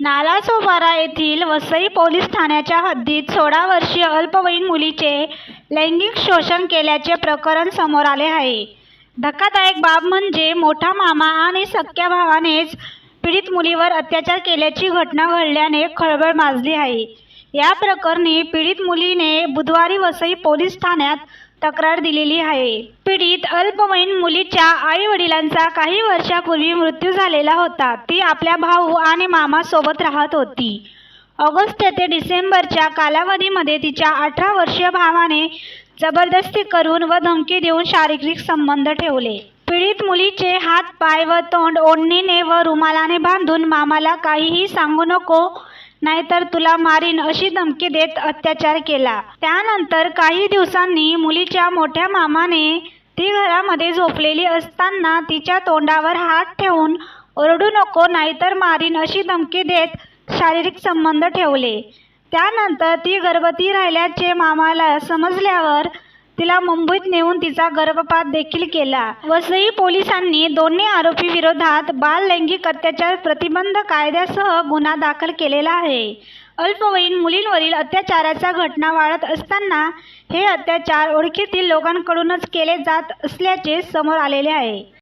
नालासोपारा येथील वसई पोलीस ठाण्याच्या हद्दीत सोळा वर्षीय अल्पवयीन मुलीचे लैंगिक शोषण केल्याचे प्रकरण समोर आले आहे. धक्कादायक बाब म्हणजे मोठा मामा आणि सख्या भावानेच पीडित मुलीवर अत्याचार केल्याची घटना घडल्याने खळबळ माजली आहे. या प्रकरणी पीडित मुलीने बुधवारी वसई पोलीस ठाण्यात तक्रार दिलेली आहे. पीडित अल्पवयीन मुलीच्या आई वडिलांचा काही वर्षापूर्वी मृत्यू झालेला होता. ती आपल्या भाऊ आणि मामासोबत राहत होती. ऑगस्ट ते डिसेंबरच्या कालावधीमध्ये तिच्या अठरा वर्षीय भावाने जबरदस्ती करून व धमकी देऊन शारीरिक संबंध ठेवले. पीडित मुलीचे हात पाय व तोंड ओढणीने व रुमालाने बांधून मामाला काहीही सांगू नको नाहीतर तुला मारीन अशी धमकी देत अत्याचार केला. त्यानंतर काही दिवसांनी मुलीच्या मोठ्या मामाने ती घरामध्ये झोपलेली असताना तिच्या तोंडावर हात ठेवून ओरडू नको नाहीतर मारीन अशी धमकी देत शारीरिक संबंध ठेवले. त्यानंतर ती गर्भवती राहिल्याचे मामाला समजल्यावर तिला मुंबईत नेऊन तिचा गर्भपात देखील केला. वसई पोलिसांनी दोन्ही आरोपी विरोधात बाल लैंगिक अत्याचार प्रतिबंध कायद्यासह गुन्हा दाखल केलेला आहे. अल्पवयीन मुलींवरील अत्याचाराच्या घटना वाढत असताना हे अत्याचार ओळखीतील लोकांकडूनच केले जात असल्याचे समोर आलेले आहे.